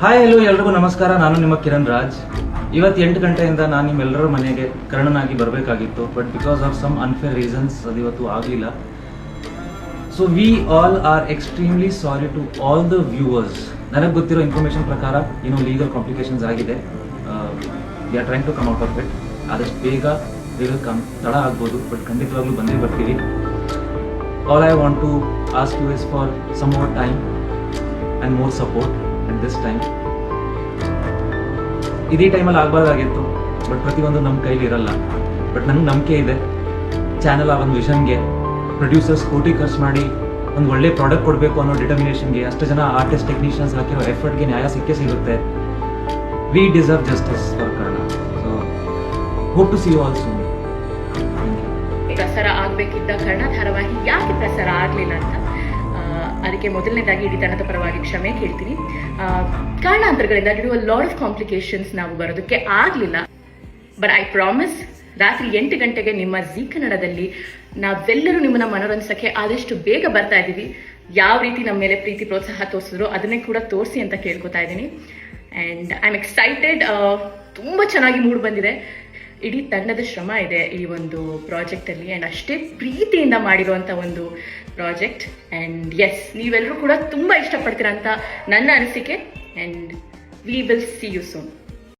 Hi hello ಎಲ್ರಿಗೂ ನಮಸ್ಕಾರ. ನಾನು ನಿಮ್ಮ ಕಿರಣ್ ರಾಜ್. ಇವತ್ತು ಎಂಟು ಗಂಟೆಯಿಂದ ನಾನು ನಿಮ್ಮೆಲ್ಲರ ಮನೆಗೆ ಕರ್ಣನಾಗಿ ಬರಬೇಕಾಗಿತ್ತು but because of some unfair reasons ಅದು ಇವತ್ತು ಆಗಲಿಲ್ಲ. So we all are extremely sorry to all the viewers ನನಗೆ ಗೊತ್ತಿರೋ ಇನ್ಫಾರ್ಮೇಷನ್ ಪ್ರಕಾರ ಏನೋ ಲೀಗಲ್ ಕಾಂಪ್ಲಿಕೇಶನ್ಸ್ ಆಗಿದೆ. We are trying to come out of it ಆದಷ್ಟು ಬೇಗ ಬೇಗ ಕಮ್ ತಡ ಆಗ್ಬೋದು ಬಟ್ ಖಂಡಿತವಾಗ್ಲೂ ಬಂದೇ ಬರ್ತೀವಿ all I want to ask you is for some more time and more support at this time ಇದೇ ಟೈಮಲ್ಲಿ ಆಗ್ಬಾರ್ದಾಗಿತ್ತು ಬಟ್ ಪ್ರತಿಯೊಂದು ನಮ್ಮ ಕೈಲಿ ಇರಲ್ಲ. ಬಟ್ ನನಗೆ ನಂಬಿಕೆ ಇದೆ. ಚಾನಲ್ ಆ ಒಂದು ವಿಷನ್ಗೆ ಪ್ರೊಡ್ಯೂಸರ್ಸ್ ಕೋಟಿ ಖರ್ಚು ಮಾಡಿ ಒಂದು ಒಳ್ಳೆ ಪ್ರಾಡಕ್ಟ್ ಕೊಡಬೇಕು ಅನ್ನೋ ಡಿಟರ್ಮಿನೇಷನ್ಗೆ ಅಷ್ಟು ಜನ ಆರ್ಟಿಸ್ಟ್ ಟೆಕ್ನಿಷಿಯನ್ಸ್ ಹಾಕಿರೋ ಎಫರ್ಟ್ಗೆ ನ್ಯಾಯ ಸಿಕ್ಕೇ ಸಿಗುತ್ತೆ. ವಿ ಡಿಸರ್ವ್ ಜಸ್ಟಿಸ್ ಫಾರ್ ಕಾರಣ so hope to see you also ಪ್ರಸಾರ ಆಗಬೇಕಿದ್ದ ಕಾರಣ ಧಾರಾವಾಹಿ ಯಾಕೆ ಪ್ರಸಾರ ಆಗಲಿಲ್ಲ ಅಂತ? ಅದಕ್ಕೆ ಮೊದಲನೇದಾಗಿ ಇಡೀ ತಂಡದ ಪರವಾಗಿ ಕ್ಷಮೆ ಕೇಳ್ತೀನಿ. ಕಾರಣಾಂತರಗಳಿಂದ ಡ್ಯೂ ಲಾಡ್ ಆಫ್ ಕಾಂಪ್ಲಿಕೇಶನ್ಸ್ ನಾವು ಬರೋದಕ್ಕೆ ಆಗಲಿಲ್ಲ. ಬಟ್ ಐ ಪ್ರಾಮಿಸ್ ರಾತ್ರಿ ಎಂಟು ಗಂಟೆಗೆ ನಿಮ್ಮ ಜೀ ಕನ್ನಡದಲ್ಲಿ ನಾವೆಲ್ಲರೂ ನಿಮ್ಮನ್ನ ಮನೋರಂಜಿಸಕ್ಕೆ ಆದಷ್ಟು ಬೇಗ ಬರ್ತಾ ಇದ್ದೀವಿ. ಯಾವ ರೀತಿ ನಮ್ಮ ಮೇಲೆ ಪ್ರೀತಿ ಪ್ರೋತ್ಸಾಹ ತೋರಿಸಿದ್ರು ಅದನ್ನೇ ಕೂಡ ತೋರಿಸಿ ಅಂತ ಕೇಳ್ಕೊತಾ ಇದ್ದೀನಿ. ಆ್ಯಂಡ್ ಐ ಆಮ್ ಎಕ್ಸೈಟೆಡ್ ತುಂಬ ಚೆನ್ನಾಗಿ ಮೂಡ್ ಬಂದಿದೆ. ಇಡೀ ತಂಡದ ಶ್ರಮ ಇದೆ ಈ ಒಂದು ಪ್ರಾಜೆಕ್ಟಲ್ಲಿ ಆ್ಯಂಡ್ ಅಷ್ಟೇ ಪ್ರೀತಿಯಿಂದ ಮಾಡಿರುವಂಥ ಒಂದು ಪ್ರಾಜೆಕ್ಟ್ ಆ್ಯಂಡ್ ಎಸ್ ನೀವೆಲ್ಲರೂ ಕೂಡ ತುಂಬ ಇಷ್ಟಪಡ್ತೀರ ಅಂತ ನನ್ನ ಅನಿಸಿಕೆ. And we will see you soon